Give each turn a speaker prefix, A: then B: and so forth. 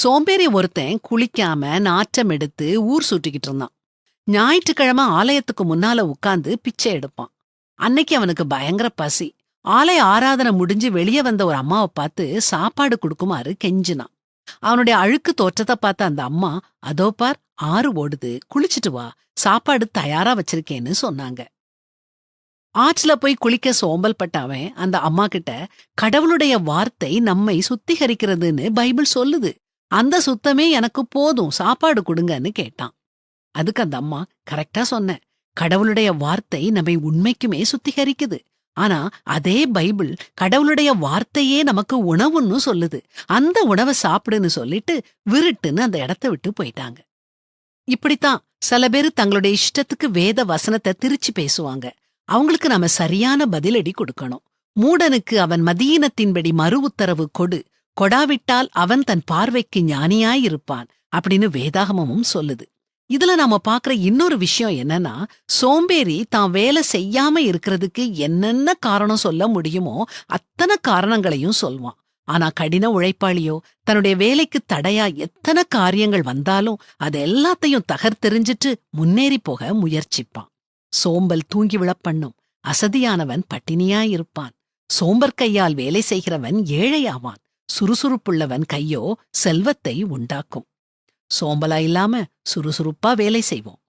A: சோம்பேறி ஒருத்தன் குளிக்காம நாற்றம் எடுத்து ஊர் சுட்டிக்கிட்டு இருந்தான். ஞாயிற்றுக்கிழமை ஆலயத்துக்கு முன்னால உட்காந்து பிச்சை எடுப்பான். அன்னைக்கு அவனுக்கு பயங்கர பசி. ஆலய ஆராதனை முடிஞ்சு வெளியே வந்த ஒரு அம்மாவை பார்த்து சாப்பாடு கொடுக்குமாறு கெஞ்சினான். அவனுடைய அழுக்கு தோற்றத்தை பார்த்த அந்த அம்மா அதோ பார் ஆறு ஓடுது. குளிச்சிட்டு வா. சாப்பாடு தயாரா வச்சிருக்கேன்னு சொன்னாங்க. ஆற்றுல போய் குளிக்க சோம்பல் பட்டவன் அந்த அம்மா கிட்ட கடவுளுடைய வார்த்தை நம்மை சுத்திகரிக்கிறதுன்னு பைபிள் சொல்லுது. அந்த சுத்தமே எனக்கு போதும் சாப்பாடு கொடுங்கன்னு கேட்டான். அதுக்கு அந்த அம்மா கரெக்டா சொன்ன. கடவுளுடைய வார்த்தை நம்மை உண்மைக்குமே சுத்திகரிக்குது. ஆனா அதே பைபிள் கடவுளுடைய வார்த்தையே நமக்கு உணவுன்னு சொல்லுது. அந்த உணவை சாப்பிடுன்னு சொல்லிட்டு விருட்டுன்னு அந்த இடத்த விட்டு போயிட்டாங்க. இப்படித்தான் சில பேர் தங்களுடைய இஷ்டத்துக்கு வேத வசனத்தை திரிச்சு பேசுவாங்க. அவங்களுக்கு நாம சரியான பதிலடி கொடுக்கணும். மூடனுக்கு அவன் மதியினத்தின்படி மறு உத்தரவு கொடு. கொடாவிட்டால் அவன் தன் பார்வைக்கு ஞானியாயிருப்பான் அப்படின்னு வேதாகமமும் சொல்லுது. இதுல நாம பாக்குற இன்னொரு விஷயம் என்னன்னா சோம்பேறி தான் வேலை செய்யாம இருக்கிறதுக்கு என்னென்ன காரணம் சொல்ல முடியுமோ அத்தனை காரணங்களையும் சொல்வான். ஆனா கடின உழைப்பாளியோ தன்னுடைய வேலைக்கு தடையா எத்தனை காரியங்கள் வந்தாலும் அது எல்லாத்தையும் தகர்த்தெறிஞ்சிட்டு முன்னேறி போக முயற்சிப்பான். சோம்பல் தூங்கி விழப்பண்ணும் அசதியானவன் பட்டினியாயிருப்பான். சோம்பற்கையால் வேலை செய்கிறவன் ஏழையாவான். சுறுசுறுப்புள்ளவன் கையோ செல்வத்தை உண்டாக்கும். சோம்பலா இல்லாம சுறுசுறுப்பா வேலை செய்வோம்.